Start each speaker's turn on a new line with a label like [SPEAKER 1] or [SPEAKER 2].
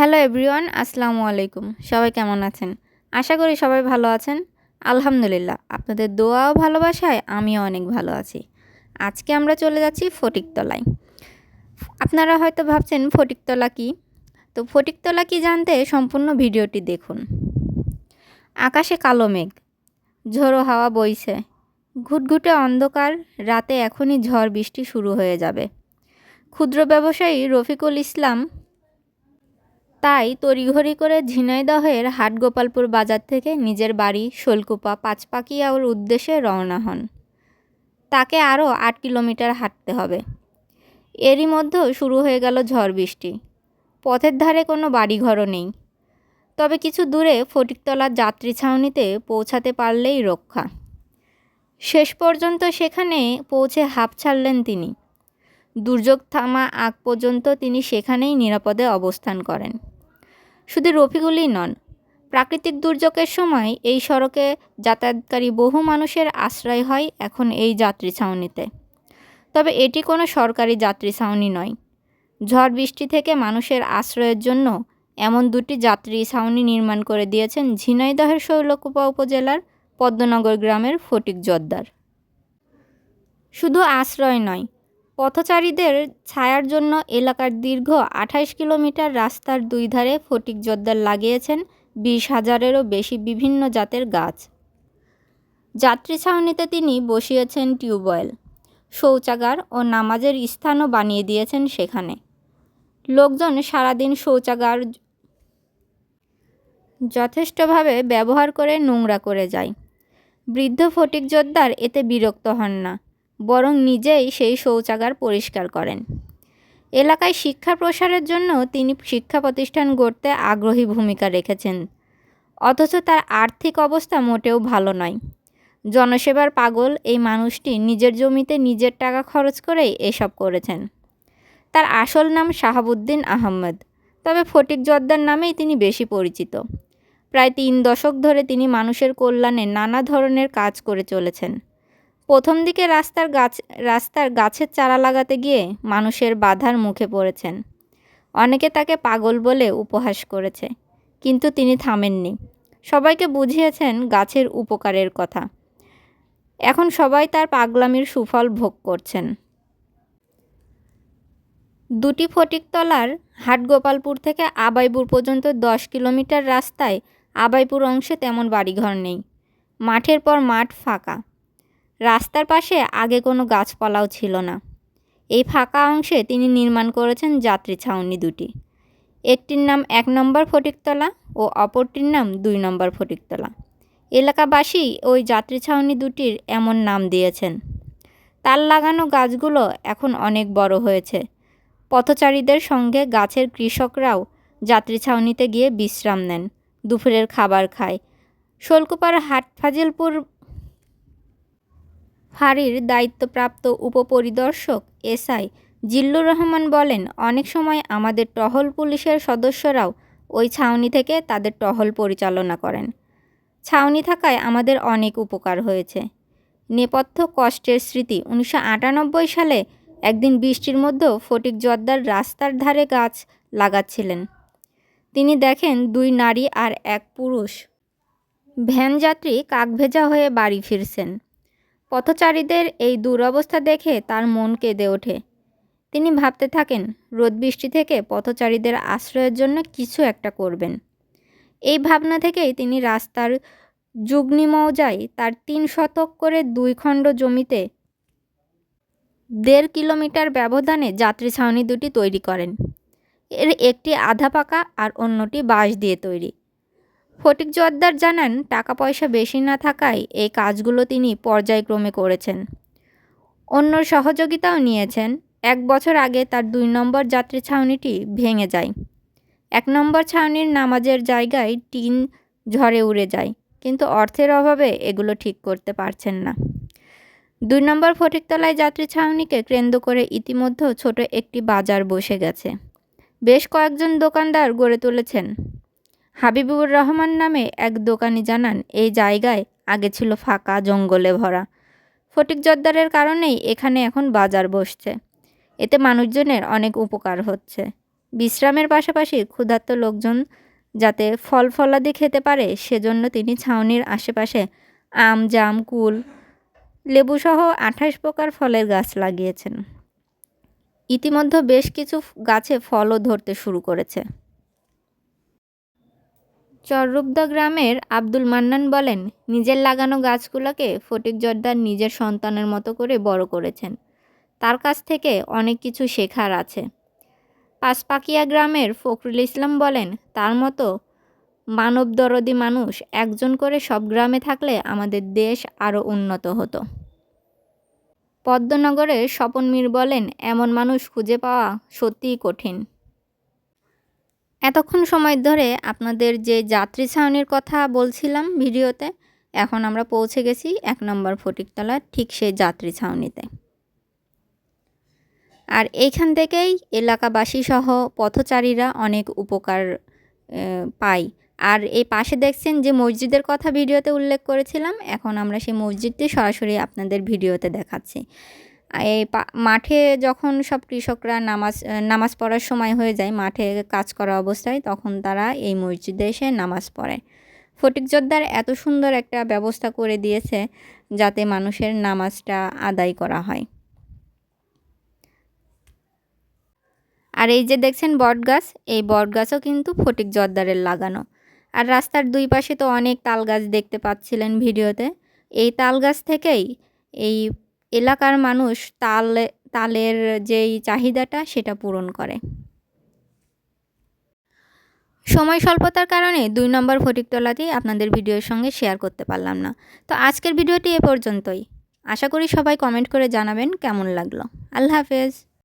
[SPEAKER 1] Hello everyone আসসালামু আলাইকুম। সবাই কেমন আছেন? আশা করি সবাই ভালো আছেন। আলহামদুলিল্লাহ, আপনাদের দোয়া ও ভালোবাসায় আমিও অনেক ভালো আছি। আজকে আমরা চলে যাচ্ছি ফটিকতলায়। আপনারা হয়তো ভাবছেন, ফটিকতলা কি? তো ফটিকতলা কি জানতে সম্পূর্ণ ভিডিওটি দেখুন। আকাশে কালো মেঘ, ঝোড়ো হাওয়া বইছে, ঘুটঘুটে অন্ধকার, রাতে এখনই ঝড় বৃষ্টি শুরু হয়ে যাবে। ক্ষুদ্র ব্যবসায়ী রফিকুল ইসলাম তাই তড়িঘড়ি করে ঝিনাইদহের হাটগোপালপুর বাজার থেকে নিজের বাড়ি শোলকুপা পাঁচপাকিয়ার উদ্দেশ্যে রওনা হন। তাকে আরও আট কিলোমিটার হাঁটতে হবে। এরই মধ্যে শুরু হয়ে গেল ঝড় বৃষ্টি। পথের ধারে কোনো বাড়িঘরও নেই। তবে কিছু দূরে ফটিকতলার যাত্রী ছাউনিতে পৌঁছাতে পারলেই রক্ষা। শেষ পর্যন্ত সেখানে পৌঁছে হাঁপ ছাড়লেন তিনি। দুর্যোগ থামা আগ পর্যন্ত তিনি সেখানেই নিরাপদে অবস্থান করেন। শুধু রফিকুলই নন, প্রাকৃতিক দুর্যোগের সময় এই সড়কে যাতায়াতকারী বহু মানুষের আশ্রয় হয় এখন এই যাত্রী ছাউনিতে। তবে এটি কোনো সরকারি যাত্রী ছাউনি নয়। ঝড় বৃষ্টি থেকে মানুষের আশ্রয়ের জন্য এমন দুটি যাত্রী ছাউনি নির্মাণ করে দিয়েছেন ঝিনাইদহের শৈলকুপা উপজেলার পদ্মনগর গ্রামের ফটিক জোদ্দার শুধু আশ্রয় নয় পথচারীদের ছায়ার জন্য এলাকার দীর্ঘ আঠাইশ কিলোমিটার রাস্তার দুই ধারে ফটিক জোদ্দার লাগিয়েছেন বিশ হাজারেরও বেশি বিভিন্ন জাতের গাছ। যাত্রী ছাউনিতে তিনি বসিয়েছেন টিউবওয়েল শৌচাগার ও নামাজের স্থানও বানিয়ে দিয়েছেন সেখানে। লোকজন সারাদিন শৌচাগার যথেষ্টভাবে ব্যবহার করে নোংরা করে যায়। বৃদ্ধ ফটিক জোদ্দার এতে বিরক্ত হন না। বরং নিজেই সেই শৌচাগার পরিষ্কার করেন। এলাকায় শিক্ষা প্রসারের জন্য তিনি শিক্ষা প্রতিষ্ঠান গড়তে আগ্রহী ভূমিকা রেখেছেন। অথচ তার আর্থিক অবস্থা মোটেও ভালো নয়। জনসেবার পাগল এই মানুষটি নিজের জমিতে নিজের টাকা খরচ করেই এসব করেছেন। তার আসল নাম শাহাবুদ্দিন আহমেদ, তবে ফটিক জর্দার নামেই তিনি বেশি পরিচিত। প্রায় তিন দশক ধরে তিনি মানুষের কল্যাণে নানা ধরনের কাজ করে চলেছেন। প্রথম দিকে রাস্তার গাছ, রাস্তার গাছের চারা লাগাতে গিয়ে মানুষের বাধার মুখে পড়েছেন। অনেকে তাকে পাগল বলে উপহাস করেছে, কিন্তু তিনি থামেননি। সবাইকে বুঝিয়েছেন গাছের উপকারের কথা। এখন সবাই তার পাগলামির সুফল ভোগ করছেন। দুটি ফটিকতলার হাটগোপালপুর থেকে আবাইপুর পর্যন্ত দশ কিলোমিটার রাস্তায় আবাইপুর অংশে তেমন বাড়িঘর নেই। মাঠের পর মাঠ ফাঁকা। রাস্তার পাশে আগে কোনো গাছপালাও ছিল না। এই ফাঁকা অংশে তিনি নির্মাণ করেছেন যাত্রী ছাউনি দুটি। একটির নাম এক নম্বর ফটিকতলা ও অপরটির নাম দুই নম্বর ফটিকতলা। এলাকাবাসী ওই যাত্রী ছাউনি দুটির এমন নাম দিয়েছেন। তার লাগানো গাছগুলো এখন অনেক বড় হয়েছে। পথচারীদের সঙ্গে গাছের কৃষকরাও যাত্রী ছাউনিতে গিয়ে বিশ্রাম নেন, দুপুরের খাবার খায়। শোলকুপার হাট ফাজিলপুর ফাঁড়ির দায়িত্বপ্রাপ্ত উপপরিদর্শক এসআই জিল্লুর রহমান বলেন, অনেক সময় আমাদের টহল পুলিশের সদস্যরাও ওই ছাউনি থেকে তাদের টহল পরিচালনা করেন। ছাউনি থাকায় আমাদের অনেক উপকার হয়েছে। নেপথ্য কষ্টের স্মৃতি, উনিশশো আটানব্বই সালে একদিন বৃষ্টির মধ্যেও ফটিক জর্দার রাস্তার ধারে গাছ লাগাচ্ছিলেন। তিনি দেখেন দুই নারী আর এক পুরুষ। ভ্যান যাত্রী কাকভেজা হয়ে বাড়ি ফিরছেন। পথচারীদের এই দুরবস্থা দেখে তার মন কেঁদে ওঠে। তিনি ভাবতে থাকেন, রোদ বৃষ্টি থেকে পথচারীদের আশ্রয়ের জন্য কিছু একটা করবেন। এই ভাবনা থেকেই তিনি রাস্তার যুগ্নি মৌজায় তার তিন শতক করে দুই খণ্ড জমিতে দেড় কিলোমিটার ব্যবধানে যাত্রী ছাউনি দুটি তৈরি করেন। এর একটি আধা পাকা আর অন্যটি বাঁশ দিয়ে তৈরি। ফটিক জোয়ারদার জানান টাকা পয়সা বেশি না থাকায় এই কাজগুলো তিনি পর্যায়ক্রমে করেছেন। অন্য সহযোগিতাও নিয়েছেন। এক বছর আগে তার দুই নম্বর যাত্রী ছাউনিটি ভেঙে যায়। এক নম্বর ছাউনির নামাজের জায়গায় টিন ঝড়ে উড়ে যায়, কিন্তু অর্থের অভাবে এগুলো ঠিক করতে পারছেন না। দুই নম্বর ফটিকতলায় যাত্রী ছাউনিকে কেন্দ্র করে ইতিমধ্যে ছোট একটি বাজার বসে গেছে। বেশ কয়েকজন দোকানদার গড়ে তুলেছেন। হাবিবুর রহমান নামে এক দোকানি জানান, এই জায়গায় আগে ছিল ফাঁকা জঙ্গলে ভরা। ফটিক জর্দারের কারণেই এখানে এখন বাজার বসছে। এতে মানুষজনের অনেক উপকার হচ্ছে। বিশ্রামের পাশাপাশি ক্ষুধার্ত লোকজন যাতে ফল ফলাদি খেতে পারে, সেজন্য তিনি ছাউনির আশেপাশে আম, জাম, কুল, লেবুসহ আঠাশ প্রকার ফলের গাছ লাগিয়েছেন। ইতিমধ্যে বেশ কিছু গাছে ফলও ধরতে শুরু করেছে। চররূপদা গ্রামের আব্দুল মান্নান বলেন, নিজের লাগানো গাছগুলোকে ফটিক জর্দার নিজের সন্তানের মতো করে বড় করেছেন। তার কাছ থেকে অনেক কিছু শেখার আছে। পাঁচপাকিয়া গ্রামের ফখরুল ইসলাম বলেন, তার মতো মানবদরদি মানুষ একজন করে সব গ্রামে থাকলে আমাদের দেশ আরও উন্নত হতো। পদ্মনগরের স্বপন মীর বলেন, এমন মানুষ খুঁজে পাওয়া সত্যিই কঠিন। এতক্ষণ সময় ধরে আপনাদের যে যাত্রী ছাউনির কথা বলছিলাম ভিডিওতে, এখন আমরা পৌঁছে গেছি এক নম্বর ফটিকতলার ঠিক সেই যাত্রী ছাউনিতে। আর এইখান থেকেই এলাকাবাসী সহ পথচারীরা অনেক উপকার পায়। আর এই পাশে দেখছেন যে মসজিদের কথা ভিডিওতে উল্লেখ করেছিলাম, এখন আমরা সেই মসজিদটি সরাসরি আপনাদের ভিডিওতে দেখাচ্ছি। এই মাঠে যখন সব কৃষকরা নামাজ নামাজ পড়ার সময় হয়ে যায়, মাঠে কাজ করা অবস্থায়, তখন তারা এই মসজিদে এসে নামাজ পড়ে। ফটিক যোদ্ধার এত সুন্দর একটা ব্যবস্থা করে দিয়েছে যাতে মানুষের নামাজটা আদায় করা হয়। আর এই যে দেখছেন বট গাছ এই বট গাছও কিন্তু ফটিক জর্দারের লাগানো। আর রাস্তার দুই পাশে তো অনেক তাল গাছ দেখতে পাচ্ছিলেন ভিডিওতে। এই তাল গাছ থেকেই এই এলাকার মানুষ তাল, তালের যেই চাহিদাটা সেটা পূরণ করে। সময় স্বল্পতার কারণে দুই নম্বর ফটিকতলাতেই আপনাদের ভিডিওর সঙ্গে শেয়ার করতে পারলাম না। তো আজকের ভিডিওটি এ পর্যন্তই। আশা করি সবাই কমেন্ট করে জানাবেন কেমন লাগল। আল্লাহ হাফেজ।